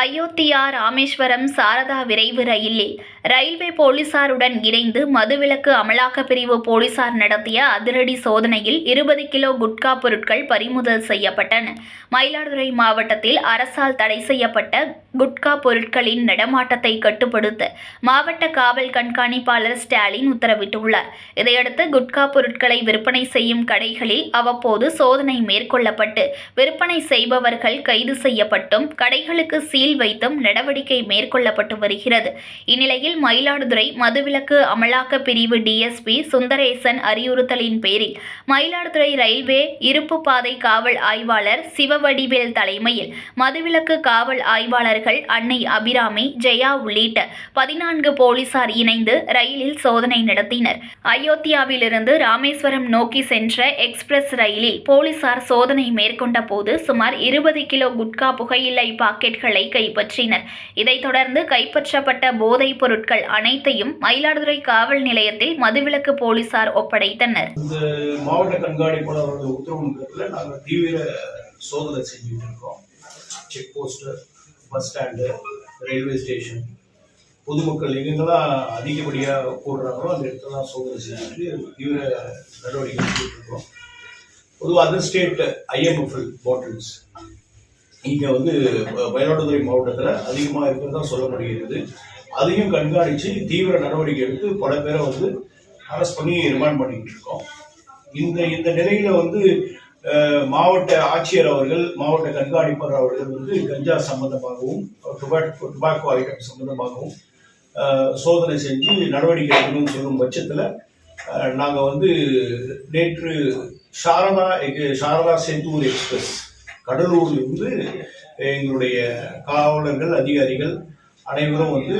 அயோத்தியா ராமேஸ்வரம் சாரதா விரைவு ரயிலில். ரயில்வே போலீசாருடன் இணைந்து மதுவிலக்கு அமலாக்கப் பிரிவு போலீசார் நடத்திய அதிரடி சோதனையில் இருபது கிலோ குட்கா பொருட்கள் பறிமுதல் செய்யப்பட்டன. மயிலாடுதுறை மாவட்டத்தில் அரசால் தடை செய்யப்பட்ட குட்கா பொருட்களின் நடமாட்டத்தை கட்டுப்படுத்த மாவட்ட காவல் கண்காணிப்பாளர் ஸ்டாலின் உத்தரவிட்டுள்ளார். இதையடுத்து குட்கா பொருட்களை விற்பனை செய்யும் கடைகளில் அவ்வப்போது சோதனை மேற்கொள்ளப்பட்டு விற்பனை செய்பவர்கள் கைது செய்யப்பட்டும் கடைகளுக்கு சீல் வைத்தும் நடவடிக்கை மேற்கொள்ளப்பட்டு வருகிறது. இந்நிலையில் மயிலாடுதுறை மதுவிலக்கு அமலாக்க பிரிவு டிஎஸ்பி சுந்தரேசன் அறிவுறுத்தலின் பேரில் மயிலாடுதுறை ரயில்வே இருப்பு பாதை காவல் ஆய்வாளர் சிவவடிவேல் தலைமையில் மதுவிலக்கு காவல் ஆய்வாளர்கள் அன்னை அபிராமி ஜெயா உள்ளிட்ட பதினான்கு போலீசார் இணைந்து ரயிலில் சோதனை நடத்தினர். அயோத்தியாவிலிருந்து ராமேஸ்வரம் நோக்கி சென்ற எக்ஸ்பிரஸ் ரயிலில் போலீசார் சோதனை மேற்கொண்ட போது சுமார் இருபது கிலோ குட்கா புகையிலை பாக்கெட்களை கைப்பற்றினர் இதைத் தொடர்ந்து கைப்பற்றப்பட்ட போதைப் பொருட்கள் அனைத்தையும் மயிலாடுதுறை காவல் நிலையத்தில் மதுவிலக்கு போலீசார் ஒப்படைத்தனர். இந்த மாவட்ட கண்காணிப்பாளர் அவர்கள் உத்தரவின் பேரில் நாங்கள் தீவிர சோதனை செஞ்சுட்டு இருக்கோம் check post bus stand railway station பொதுமக்கள் எங்கெங்கெல்லாம் அதிகப்படியாக கூடுறாங்களோ அந்த இடத்துலலாம் சோதனை செஞ்சுட்டு தீவிர நடவடிக்கை எடுத்துட்டு இருக்கோம். பொதுவாக அதர் ஸ்டேட் ஐஎம்எஃப்எல் பாட்டில்ஸ் இங்கே வந்து மயிலாடுதுறை மாவட்டத்தில் அதிகமாக இருக்கிறதா சொல்லப்படுகிறது. அதையும் கண்காணித்து தீவிர நடவடிக்கை எடுத்து பல பேரை வந்து அரெஸ்ட் பண்ணி ரிமாண்ட் பண்ணிக்கிட்டு இருக்கோம். இந்த இந்த நிலையில் வந்து மாவட்ட ஆட்சியர் அவர்கள் மாவட்ட கண்காணிப்பர் அவர்கள் வந்து கஞ்சா சம்பந்தமாகவும் டுபாக்கோ டுபாக்கோ ஐட்டம் சம்பந்தமாகவும் சோதனை செஞ்சு நடவடிக்கை எடுக்கணும்னு சொல்லும் பட்சத்தில் நாங்கள் வந்து நேற்று சாரதா சாரதா செந்தூர் எக்ஸ்பிரஸ் கடலூர்லேருந்து எங்களுடைய காவலர்கள் அதிகாரிகள் அனைவரும் வந்து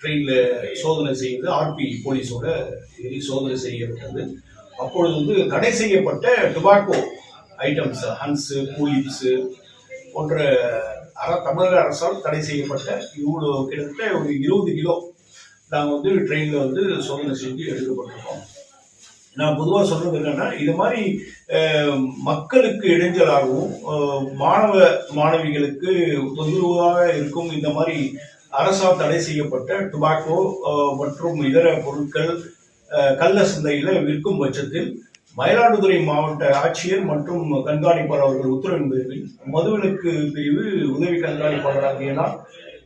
ட்ரெயினில் சோதனை செய்து ஆர்பி போலீஸோட சோதனை செய்யப்பட்டது. அப்பொழுது வந்து தடை செய்யப்பட்ட டுபாக்கோ ஐட்டம்ஸ் ஹன்ஸு கூலிப்ஸு போன்ற அர தமிழக அரசால் தடை செய்யப்பட்ட இவ்வளோ கிட்டத்தட்ட ஒரு இருபது கிலோ நாங்கள் வந்து ட்ரெயினில் வந்து சோதனை செஞ்சு எடுக்கப்பட்டிருக்கோம். நான் பொதுவாக சொல்றது என்னன்னா இது மாதிரி மக்களுக்கு இடைஞ்சலாகவும் மாணவ மாணவிகளுக்கு தொந்தரவாக இருக்கும் இந்த மாதிரி அரசால் தடை செய்யப்பட்ட டுபாக்கோ மற்றும் இதர பொருட்கள் கள்ள சந்தையில் விற்கும் பட்சத்தில் மயிலாடுதுறை மாவட்ட ஆட்சியர் மற்றும் கண்காணிப்பாளர் அவர்கள் உத்தரவின் பேரில் மதுவிலக்கு பிரிவு உதவி கண்காணிப்பாளர் நான்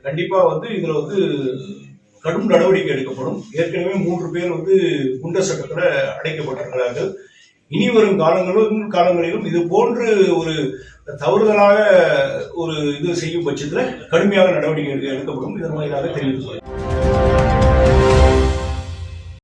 கண்டிப்பா வந்து இதுல வந்து கடும் நடவடிக்கை எடுக்கப்படும். ஏற்கனவே மூன்று பேர் வந்து குண்டர் சட்டத்தில் அடைக்கப்பட்டிருக்கிறார்கள். இனி வரும் காலங்களும் காலங்களிலும் இது போன்று ஒரு தவறுதலாக ஒரு இது செய்யும் பட்சத்தில் கடுமையான நடவடிக்கை எடுக்க- எடுக்கப்படும். இதன் வாயிலாக தெரிவித்துள்ளது